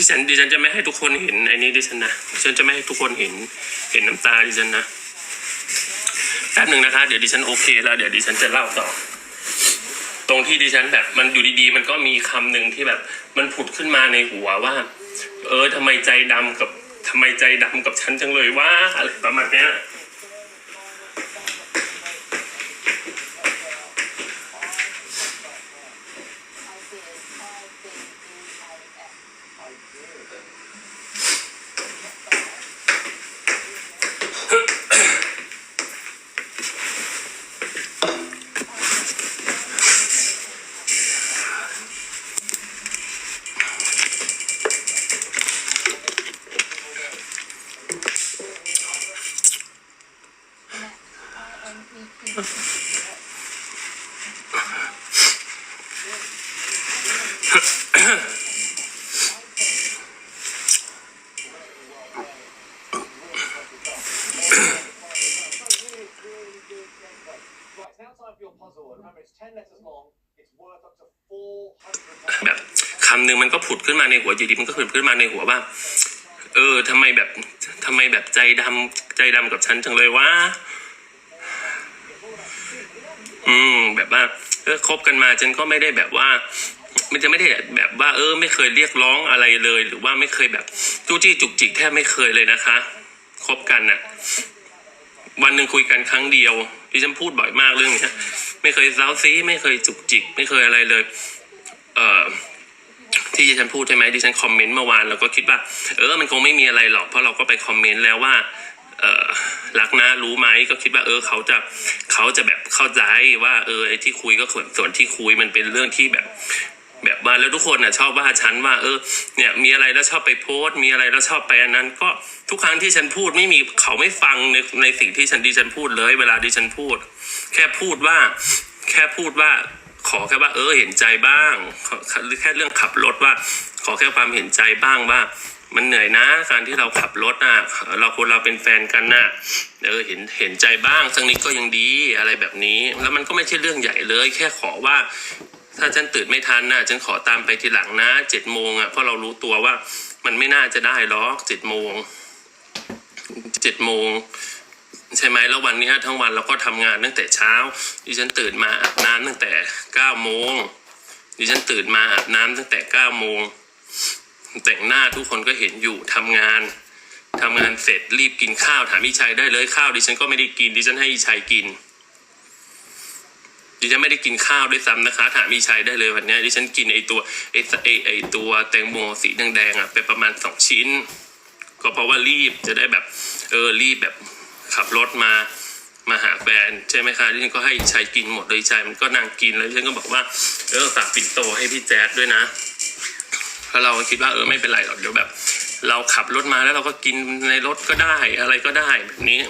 ดิฉันดิฉันจะไม่ให้ทุกคนเห็นไอ้นี้ดิฉันนะดิฉันจะไม่ให้ทุกคนเห็นเห็นน้ำตาดิฉันนะแป๊บหนึ่งนะคะ เดี๋ยวดิฉันโอเคแล้วเดี๋ยวดิฉันจะเล่าต่อ ตรงที่ดิฉันแบบมันอยู่ดีๆ มันก็มีคำหนึ่งที่แบบมันผุดขึ้นมาในหัวว่า เออทำไมใจดำกับทำไมใจดำกับฉันจังเลยว่าอะไรประมาณเนี้ย แบบคำหนึ่งมันก็ผุดขึ้นมาในหัวอยู่ดีมันก็ผุดขึ้นมาในหัวว่า เออทำไมแบบทำไมแบบใจดำใจดำกับฉันจังเลยว่า อืม แบบว่าเออคบกันมาฉันก็ไม่ได้แบบว่า มันจะไม่ได้แบบว่า เออ ไม่เคยเรียกร้องอะไรเลย หรือว่าไม่เคยแบบจู้จี้จุกจิกแทบไม่เคยเลยนะคะคบกันน่ะ วันหนึ่งคุยกันครั้งเดียวดิฉันพูดบ่อยมากเรื่องนี้ไม่เคยเซาซีไม่เคยจุกจิก ไม่เคยอะไรเลย เอ่อที่ดิฉันพูดใช่ไหมดิฉันคอมเมนต์เมื่อวานแล้วก็คิดว่า เออมันคงไม่มีอะไรหรอกเพราะเราก็ไปคอมเมนต์แล้วว่า เออรักนะรู้ไหมก็คิดว่าเออเขาจะเขาจะแบบเข้าใจว่าเออไอ้ที่คุยก็ส่วนส่วนที่คุยมันเป็นเรื่องที่แบบแบบว่าแล้วทุกคนน่ะชอบว่าฉันว่า เออเนี่ยมีอะไรแล้วชอบไปโพสต์ มีอะไรแล้วชอบไปอันนั้น ก็ทุกครั้งที่ฉันพูดไม่มีเขาไม่ฟังในในสิ่งที่ฉันดิฉันพูดเลย เวลาดิฉันพูด แค่พูดว่า แค่พูดว่า ขอแค่ว่า เออเห็นใจบ้างแค่เรื่องขับรถว่า ขอแค่ความเห็นใจบ้างว่า มันเหนื่อยนะ การที่เราขับรถน่ะเราคนเราเป็นแฟนกันน่ะเออเห็นเห็นใจบ้างสักนิดก็ยังดีอะไรแบบนี้ แล้วมันก็ไม่ใช่เรื่องใหญ่เลย แค่ขอว่า ถ้าฉันตื่นไม่ทันน่ะฉันขอตามไปทีหลังนะเจ็ดโมงอะเพราะเรารู้ตัวว่า มันไม่น่าจะได้หรอกเจ็ดโมงเจ็ดโมงใช่ไหมแล้ววันนี้ทั้งวันเราก็ทำงานตั้งแต่เช้าดิฉันตื่นมาอาบน้ำตั้งแต่เก้าโมงดิฉันตื่นมาอาบน้ำตั้งแต่เก้าโมง แต่งหน้าทุกคนก็เห็นอยู่ทำงานทำงานเสร็จรีบกินข้าวถามอีชัยได้เลยข้าวดิฉันก็ไม่ได้กินดิฉันให้อีชัยกินดิฉันไม่ได้กินข้าวด้วยซ้ำนะคะ ถามมีชัยได้เลยวันนี้ดิฉันกินไอตัวไอไอไอตัวแตงโมสีแดงๆอะไปประมาณสองชิ้น ก็เพราะว่ารีบจะได้แบบเออรีบแบบขับรถมามาหาแฟนใช่ไหมคะดิฉันก็ให้ชัยกินหมดเลยชัยมันก็นั่งกินแล้วดิฉันก็บอกว่าเออฝากปิ่นโตให้พี่แจ๊ดด้วยนะ พราะเราคิดว่าเออไม่เป็นไรหรอกเดี๋ยวแบบ เราขับรถมาแล้วเราก็กินในรถก็ได้อะไรก็ได้แบบนี้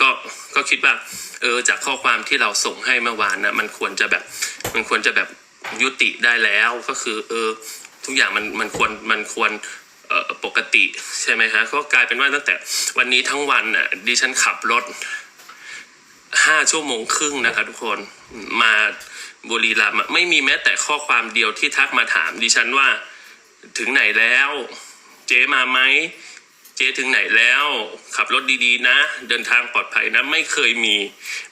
ก็ก็คิดว่า เออจากข้อความที่เราส่งให้เมื่อวานนะมันควรจะแบบ มันควรจะแบบยุติได้แล้วก็คือ เออ ทุกอย่างมันมันควรมันควรเอ่อปกติใช่ไหมคะก็กลายเป็นว่าตั้งแต่วันนี้ทั้งวันน่ะดิฉันขับรถห้าชั่วโมงครึ่งนะคะทุกคนมา บุรีรัมย์ไม่มีแม้แต่ข้อความเดียวที่ทักมาถามดิฉันว่าถึงไหนแล้ว เจ๊มาไหมเจ๊ถึงไหนแล้ว ขับรถดีๆนะ เดินทางปลอดภัยนะ ไม่เคยมี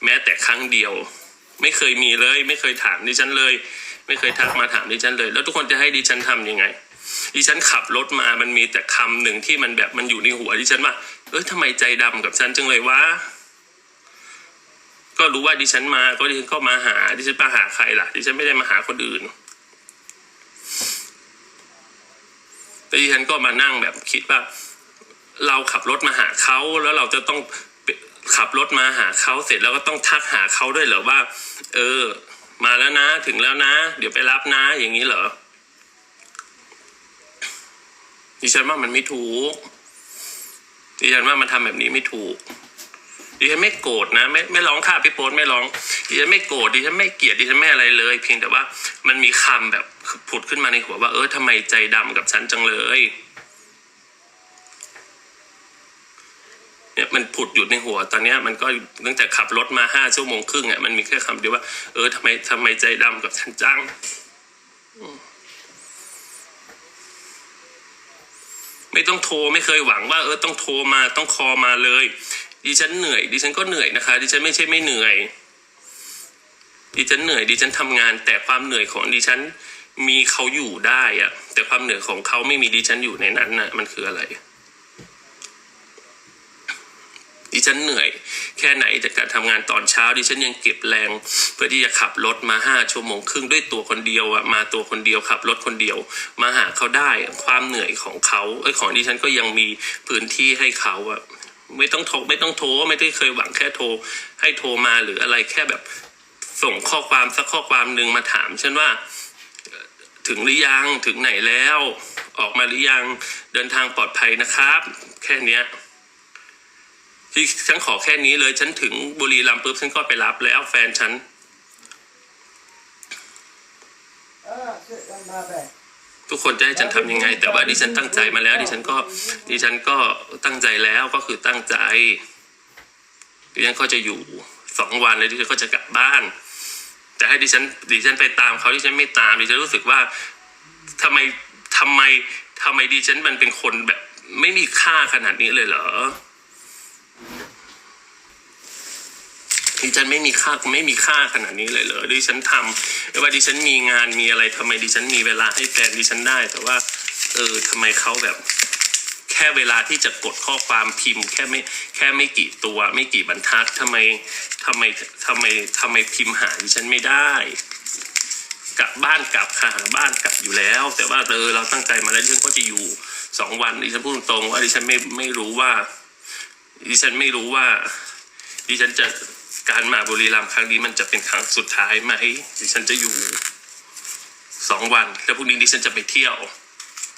แม้แต่ครั้งเดียว ไม่เคยมีเลย ไม่เคยถามดิฉันเลย ไม่เคยทักมาถามดิฉันเลย แล้วทุกคนจะให้ดิฉันทำยังไงดิฉันขับรถมามันมีแต่คำหนึ่งที่มันแบบมันอยู่ในหัวดิฉันว่าเอ้ยทำไมใจดำกับฉันจังเลยวะ ก็รู้ว่าดิฉันมาก็ดิฉันก็มาหา ดิฉันมาหาใครล่ะ ดิฉันไม่ได้มาหาคนอื่นแต่ดิฉันก็มานั่งแบบคิดว่า เราขับรถมาหาเขาแล้วเราจะต้องขับรถมาหาเขาเสร็จแล้วก็ต้องทักหาเขาด้วยเหรอว่า เออ มาแล้วนะถึงแล้วนะ เดี๋ยวไปรับนะ อย่างนี้เหรอดิฉันว่ามันไม่ถูกดิฉันว่ามันทำแบบนี้ไม่ถูก ดิฉันไม่โกรธนะไม่ไม่ร้องค่าพี่โป๊ตไม่ร้องดิฉันไม่โกรธดิฉันไม่เกลียดดิฉันไม่อะไรเลย เพียงแต่ว่ามันมีคำแบบผุดขึ้นมาในหัวว่า เออทำไมใจดำกับฉันจังเลยเนี่ยมันผุดอยู่ในหัวตอนเนี้ยมันก็ตั้งแต่ขับรถมาห้าชั่วโมงครึ่งอะมันมีแค่คำเดียวว่า เออทำไมทำไมใจดำกับฉันจังไม่ต้องโทรไม่เคยหวังว่า เออต้องโทรมาต้องคอมาเลย ดิฉันเหนื่อย ดิฉันก็เหนื่อยนะคะ ดิฉันไม่ใช่ไม่เหนื่อย ดิฉันเหนื่อย ดิฉันทำงาน แต่ความเหนื่อยของดิฉันมีเขาอยู่ได้อะแต่ความเหนื่อยของเขาไม่มีดิฉันอยู่ในนั้นนะมันคืออะไร ดิฉันเหนื่อย แค่ไหนจากการทำงานตอนเช้า ดิฉันยังเก็บแรง เพื่อที่จะขับรถมาห้าชั่วโมงครึ่งด้วยตัวคนเดียวอะมาตัวคนเดียวขับรถคนเดียว มาหาเขาได้ความเหนื่อยของเขาเอ้ยของดิฉันก็ยังมีพื้นที่ให้เขาอะ ไม่ต้องโทรไม่ต้องโทรไม่ได้เคยหวังแค่โทรให้โทรมาหรืออะไรแค่แบบส่งข้อความสักข้อความหนึ่งมาถามฉันว่าถึงหรือยังถึงไหนแล้ว ออกมาหรือยังเดินทางปลอดภัยนะครับ แค่เนี้ยที่ฉันขอแค่นี้เลยฉันถึงบุรีรัมย์ปุ๊บฉันก็ไปรับแล้วแฟนฉัน Ah, sit down my back. ทุกคนจะให้ฉันทำยังไง แต่ว่าดิฉันตั้งใจมาแล้ว ดิฉันก็ดิฉันก็ตั้งใจแล้วก็คือตั้งใจดิฉันก็จะอยู่สองวันเลยดิฉันก็จะกลับบ้าน แต่ให้ดิฉันดิฉันไปตามเขาดิฉันไม่ตามดิฉันรู้สึกว่าทำไมทำไมทำไมดิฉันมันเป็นคนแบบ ไม่มีค่าขนาดนี้เลยเหรอ ดิฉันไม่มีค่าไม่มีค่าขนาดนี้เลยเหรอดิฉันทำไม่ว่าดิฉันมีงานมีอะไรทำไมดิฉันมีเวลาให้แฟนดิฉันได้ แต่ว่าเออทำไมเขาแบบ แค่เวลาที่จะกดข้อความพิมพ์ แค่ไม่แค่ไม่กี่ตัว ไม่กี่บรรทัดทำไมทำไมทำไมทำไมพิมพ์หาดิฉันไม่ได้กลับบ้านกลับค่ะบ้านกลับอยู่แล้ว แต่ว่าเออเราตั้งใจมาแล้วดิฉันก็จะอยู่สองวันดิฉันพูดตรงว่าดิฉันไม่ไม่รู้ว่าดิฉันไม่รู้ว่าดิฉันจะ การมาบุรีรัมย์ครั้งนี้มันจะเป็นครั้งสุดท้ายไหมดิฉันจะอยู่สองวัน แล้วพรุ่งนี้ดิฉันจะไปเที่ยว